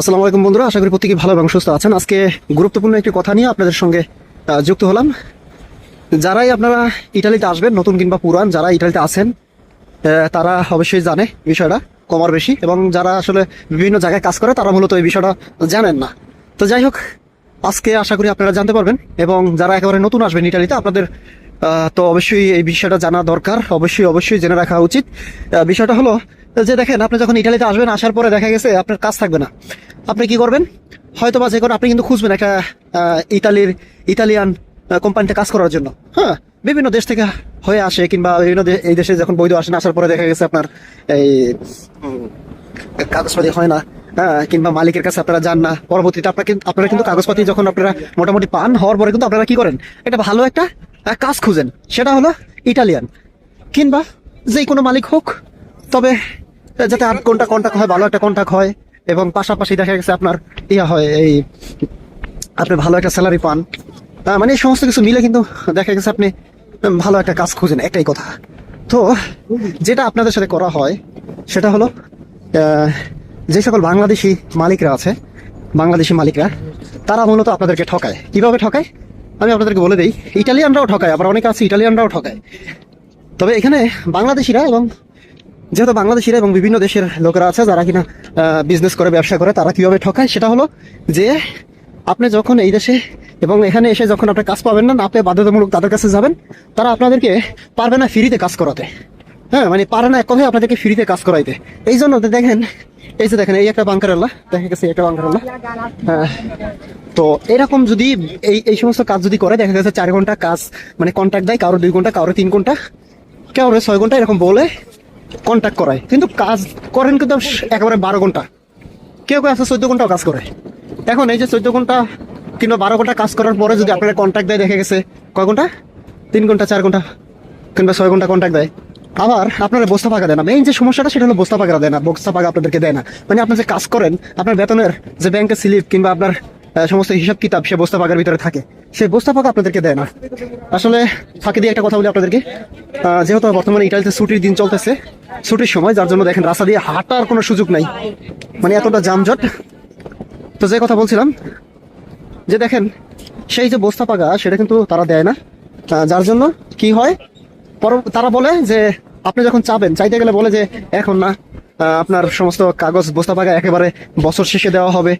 আসসালামু আলাইকুম বন্ধুরা, আশা করি প্রত্যেকে ভালো এবং সুস্থ আছেন। আজকে গুরুত্বপূর্ণ একটি কথা নিয়ে আপনাদের সঙ্গে যুক্ত হলাম। যারাই আপনারা ইটালিতে আসবেন, নতুন কিংবা পুরান যারা ইটালিতে আছেন তারা অবশ্যই জানে বিষয়টা কমার বেশি এবং যারা আসলে বিভিন্ন জায়গায় কাজ করে, তারা মূলত এই বিষয়টা জানেন না। তো যাই হোক, আজকে আশা করি আপনারা জানতে পারবেন এবং যারা একেবারে নতুন আসবেন ইটালিতে, আপনাদের তো অবশ্যই এই বিষয়টা জানা দরকার। অবশ্যই অবশ্যই জেনে রাখা উচিত। বিষয়টা হলো যে দেখেন, আপনি যখন ইটালিতে আসবেন, আসার পরে দেখা গেছে আপনার কাজ থাকবে না। আপনি কি করবেন? হয়তো বা যে কোনো আপনি কিন্তু খুঁজবেন একটা ইতালির, ইতালিয়ান কোম্পানিতে কাজ করার জন্য। হ্যাঁ বিভিন্ন দেশ থেকে হয়ে আসে কিংবা বিভিন্ন এই দেশে যখন বৈধ আসেন, আসার পরে দেখা গেছে আপনার এই কাগজপাতি হয় না হ্যাঁ কিংবা মালিকের কাছে আপনারা যান না। পরবর্তীতে আপনারা কিন্তু আপনারা কিন্তু কাগজপাতি যখন আপনারা মোটামুটি পান, হওয়ার পরে কিন্তু আপনারা কি করেন? একটা ভালো একটা কাজ খুঁজেন। সেটা হলো ইটালিয়ান কিংবা যে কোনো মালিক হোক, তবে যাতে আট ঘণ্টা কন্ট্যাক্ট হয়, ভালো একটা কন্ট্যাক্ট হয়। এবং পাশাপাশি দেখা গেছে আপনার ইয়া হয় এই, আপনি ভালো একটা স্যালারি পান। মানে এই সমস্ত কিছু মিলে কিন্তু দেখা গেছে আপনি ভালো একটা কাজ খুঁজেন, একটাই কথা। তো যেটা আপনাদের সাথে করা হয়, সেটা হলো যে সকল বাংলাদেশি মালিকরা আছে, বাংলাদেশি মালিকরা, তারা মূলত আপনাদেরকে ঠকায়। কীভাবে ঠকায়? আমি আপনাদেরকে বলে দিই, ইটালিয়ানরাও ঠকায়, আবার অনেকে আছে ইটালিয়ানরাও ঠকায়। তবে এখানে বাংলাদেশিরা এবং যেহেতু বাংলাদেশিরা এবং বিভিন্ন দেশের লোকেরা আছে যারা কিনা বিজনেস করে, ব্যবসা করে, তারা কীভাবে ঠকায়, সেটা হলো যে আপনি যখন এই দেশে এবং এখানে এসে যখন আপনি কাজ পাবেন না, আপনি বাধ্যতামূলক তাদের কাছে যাবেন, তারা আপনাদেরকে পারবে না ফ্রিতে কাজ করাতে। হ্যাঁ মানে পারে না এক কথায় আপনাদেরকে ফ্রিতে কাজ করাইতে। এই জন্য দেখেন, এই যে দেখেন, এই একটা বাংকার আল্লাহ দেখা গেছে একটা বাংকার আল্লাহ। হ্যাঁ তো এরকম যদি এই এই সমস্ত কাজ যদি করে, দেখা গেছে চার ঘণ্টা কাজ মানে কন্ট্যাক্ট দেয়, কারও দুই ঘণ্টা, কারও তিন ঘণ্টা কেউ ছয় ঘণ্টা, এরকম বলে কন্ট্যাক্ট করায়। কিন্তু কাজ করেন কিন্তু একেবারে বারো ঘণ্টা। কেউ কেউ আছে চোদ্দ ঘন্টাও কাজ করে। এখন এই যে চোদ্দ ঘণ্টা কিংবা বারো ঘণ্টা কাজ করার পরে যদি আপনারা কন্ট্যাক্ট দেয়, দেখে গেছে, কয় ঘণ্টা? তিন ঘণ্টা, চার ঘণ্টা কিংবা ছয় ঘণ্টা কন্ট্যাক্ট দেয়। আবার আপনারা বস্তা পাকা দেয় না। মেইন যে সমস্যাটা সেটা হলো বস্তা পাকা দেয় না, বস্তা পাকা আপনাদেরকে দেয় না। মানে আপনার যে কাজ করেন, আপনার বেতনের যে ব্যাংকের স্লিপ কিংবা আপনার সমস্ত হিসাব কিতাব সে বস্তা পাকার ভিতরে থাকে। সে বস্তা পাকা আপনাদেরকে দেয় না। আসলে ফাঁকি দিয়ে একটা কথা বলি আপনাদেরকে। যেহেতু বর্তমানে ইটালিতে ছুটির দিন চলতেছে, ছুটির সময়, যার জন্য দেখেন রাস্তা দিয়ে হাঁটার কোনো সুযোগ নাই। মানে এতটা যানজট। তো যে কথা বলছিলাম, যে দেখেন, সেই যে বস্তা পাকা সেটা কিন্তু তারা দেয় না। যার জন্য কি হয়? পর- তারা বলে যে, আপনি যখন চাবেন, চাইতে গেলে বলে যে, এখন না আপনার সমস্ত কাগজ বস্তা পাকা একেবারে বছর শেষে দেওয়া হবে।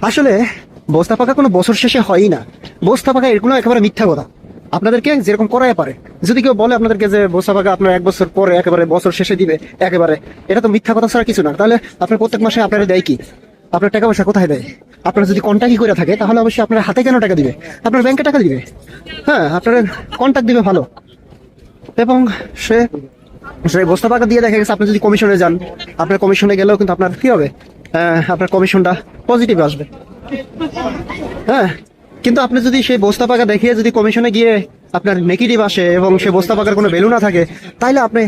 আসলে বস্তা পাকা কোনো বছর শেষে হয়ই না। বস্তা পাকা এগুলো একেবারে মিথ্যা কথা। আপনাদেরকে যেরকম করাই পারে। যদি কেউ বলে আপনাদেরকে যে বস্তা পাকা আপনার এক বছর পরে একেবারে বছর শেষে দিবে, একেবারে, এটা তো মিথ্যা কথা ছাড়া কিছু না। তাহলে আপনার প্রত্যেক মাসে আপনারা দেয় কি? আপনার টাকা পয়সা কোথায় দেয়? আপনার যদি কন্ট্যাক্টই করে থাকে, তাহলে অবশ্যই আপনার হাতে কেন টাকা দিবে? আপনার ব্যাংকে টাকা দিবে? হ্যাঁ আপনার কন্ট্যাক্ট দিবে ভালো। এবং সে সেই বস্তা পাকা দিয়ে দেখা গেছে, আপনি যদি কমিশনে যান, আপনার কমিশনে গেলেও কিন্তু আপনার কি হবে? আপনার কমিশনটা পজিটিভ আসবে। হ্যাঁ কিন্তু আপনি যদি সেই বস্তা পাকা দেখিয়ে যদি কমিশনে গিয়ে আপনার নেগেটিভ আসে এবং সেই বস্তা পাকার কোনো ভ্যালু না থাকে তাহলে আপনি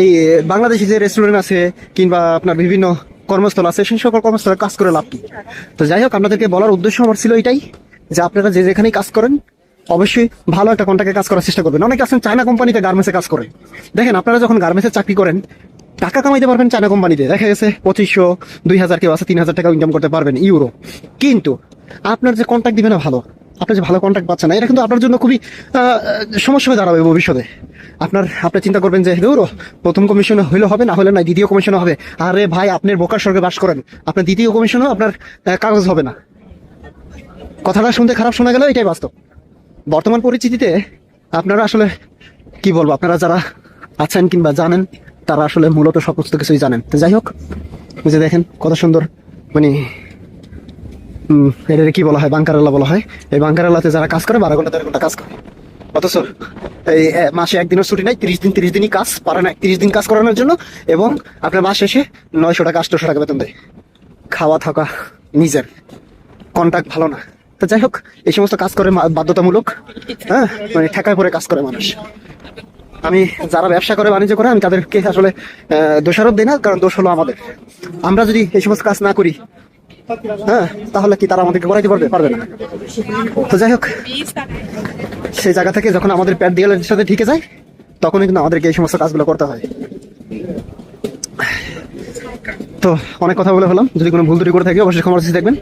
এই, বাংলাদেশি যে রেস্টুরেন্ট আছে কিংবা আপনার বিভিন্ন কর্মস্থল আছে, সেই সকল কর্মস্থলে কাজ করে লাভ কি? তো যাই হোক, আপনাদেরকে বলার উদ্দেশ্য আমার ছিল এটাই, যে আপনারা যে যেখানেই কাজ করেন, অবশ্যই ভালো একটা কন্ট্রাক্টে কাজ করার চেষ্টা করবেন। অনেকে আছেন চায়না কোম্পানিতে গার্মেন্টসে কাজ করেন দেখেন, আপনারা যখন গার্মেন্টসে চাকরি করেন টাকা কামাইতে পারবেন চায়না কোম্পানিতে। দেখা গেছে পঁচিশশো, দুই হাজার কেউ আছে, তিন হাজার টাকা ইনকাম করতে পারবেন, ইউরো। কিন্তু আপনার যে কন্ট্যাক্ট দিবে না ভালো। আপনার যে ভালো কন্ট্যাক্ট পাচ্ছেন না, এটা কিন্তু আপনার জন্য খুবই সমস্যা হয়ে দাঁড়াবে ভবিষ্যতে। আপনার, আপনি চিন্তা করবেন যে দৌড়ো প্রথম কমিশনে হইলে হবে, না হলে না দ্বিতীয় কমিশনে হবে। আরে ভাই আপনার বোকার স্বর্গে বাস করেন। আপনার দ্বিতীয় কমিশনও আপনার কাগজ হবে না। কথাটা শুনতে খারাপ শোনা গেল এটাই বাস্তব। বর্তমান পরিস্থিতিতে আপনারা আসলে, কি বলব, আপনারা যারা আছেন কিংবা জানেন তারা আসলে মূলত সমস্ত কিছুই জানেন। তো যাই হোক যে দেখেন কত সুন্দর মানে এটাকে কি বলা হয়? বাঙ্কারাল্লা বলা হয়। এই বাঙ্কারাল্লাতে যারা কাজ করে, বারো ঘণ্টা তেরো ঘণ্টা কাজ করে। অথচ এই মাসে একদিনও ছুটি নাই, তিরিশ দিন, তিরিশ দিনই কাজ, পারে না, তিরিশ দিন কাজ করানোর জন্য। এবং আপনার মাস শেষে নয়শো টাকা, আটশোশো টাকা বেতন দেয়। খাওয়া থাকা নিজের। কন্ট্যাক্ট ভালো না। তো যাই হোক, এই সমস্ত কাজ করে বাধ্যতামূলক হ্যাঁ মানে ঠেকায় পরে কাজ করে মানুষ। আমি যারা ব্যবসা করে, বাণিজ্য করে, আমি তাদেরকে আসলে দোষারোপ দিই না, কারণ দোষ হলো আমাদের। আমরা যদি এই সমস্ত কাজ না করি হ্যাঁ তাহলে কি তারা আমাদেরকে করাইতে পারবে? পারবে না। তো যাই হোক, সেই জায়গা থেকে যখন আমাদের প্যাট দেওয়ালের সাথে ঢিকে যায়, তখনই কিন্তু আমাদেরকে এই সমস্ত কাজগুলো করতে হয়। তো অনেক কথা বলে হলাম। যদি কোনো ভুল ত্রুটি করে থাকি, অবশ্যই ক্ষমা দেখবেন।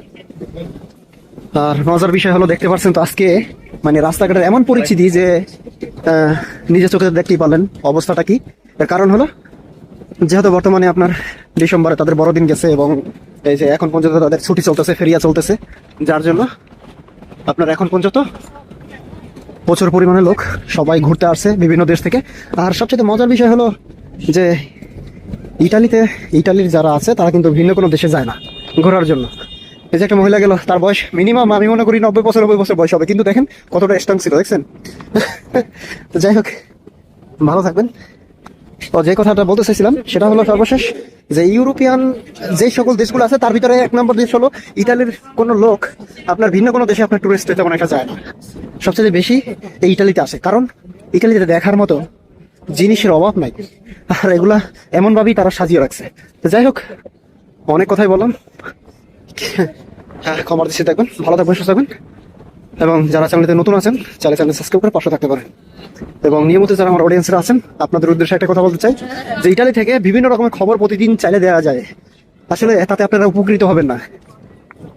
আর মজার বিষয় হলো, দেখতে পাচ্ছেন তো আজকে মানে রাস্তাঘাটের এমন পরিস্থিতি যে নিজের চোখে দেখতেই পারলেন অবস্থাটা কি। এর কারণ হলো, যেহেতু বর্তমানে আপনার ডিসেম্বরে তাদের বড়দিন গেছে এবং এই যে এখন পর্যন্ত তাদের ছুটি চলতেছে, ফেরিয়া চলতেছে, যার জন্য আপনার এখন পর্যন্ত প্রচুর পরিমাণে লোক সবাই ঘুরতে আসছে বিভিন্ন দেশ থেকে। আর সবচেয়ে মজার বিষয় হলো যে ইটালিতে, ইটালির যারা আছে, তারা কিন্তু ভিন্ন কোনো দেশে যায় না ঘোরার জন্য। এই যে একটা মহিলা গেল, তার বয়স মিনিমাম আমি মনে করি নব্বই বছর নব্বই বছর বয়স হবে। কিন্তু দেখেন কতটা স্ট্রং ছিল, দেখছেন? তো যাই হোক, ভালো থাকবেন। তো যে কথাটা বলতে চাইছিলাম, সেটা হলো সর্বশেষ যে ইউরোপিয়ান যে সকল দেশগুলো আছে, তার ভিতরে এক নম্বর দেশ হলো ইতালির কোনো লোক আপনার ভিন্ন কোনো দেশে আপনার টুরিস্ট তেমন একটা যায় না। সবচেয়ে বেশি এই ইটালিতে আসে। কারণ ইটালিতে দেখার মতো জিনিসের অভাব নাই। আর এগুলা এমনভাবেই তারা সাজিয়ে রাখছে। তো যাই হোক, অনেক কথাই বললাম। হ্যাঁ ক্ষমার দৃষ্টি থাকবেন ভালো থাকবেন সুস্থ থাকবেন এবং যারা চ্যানেলতে নতুন আছেন, চাইলে চ্যানেল সাবস্ক্রাইব করে পাশে থাকতে পারেন। এবং নিয়মিত যারা আমার অডিয়েন্সরা আছেন, আপনাদের উদ্দেশ্যে একটা কথা বলতে চাই, যে ইটালি থেকে বিভিন্ন রকমের খবর প্রতিদিন চাইলে দেওয়া যায়। আসলে তাতে আপনারা উপকৃত হবেন না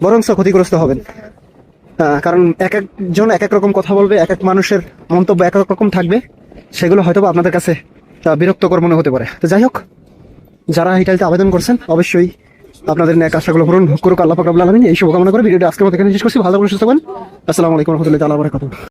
বরং ক্ষতিগ্রস্ত হবেন। কারণ এক একজন এক এক রকম কথা বলবে, এক এক মানুষের মন্তব্য এক এক রকম থাকবে। সেগুলো হয়তো আপনাদের কাছে বিরক্তকর মনে হতে পারে। তো যাই হোক, যারা ইটালিতে আবেদন করছেন, অবশ্যই আপনাদের ন্যাক আশাগুলো পূরণ করুক, আল্লাহ পাক রব্বুল এই শুভকামনা করে ভিডিওটা আজকের মতো এখানে শেষ করছি। ভালো করে সুস্থ থাকবেন আসসালামু আলাইকুম রহমতুল্লাহ তাআলা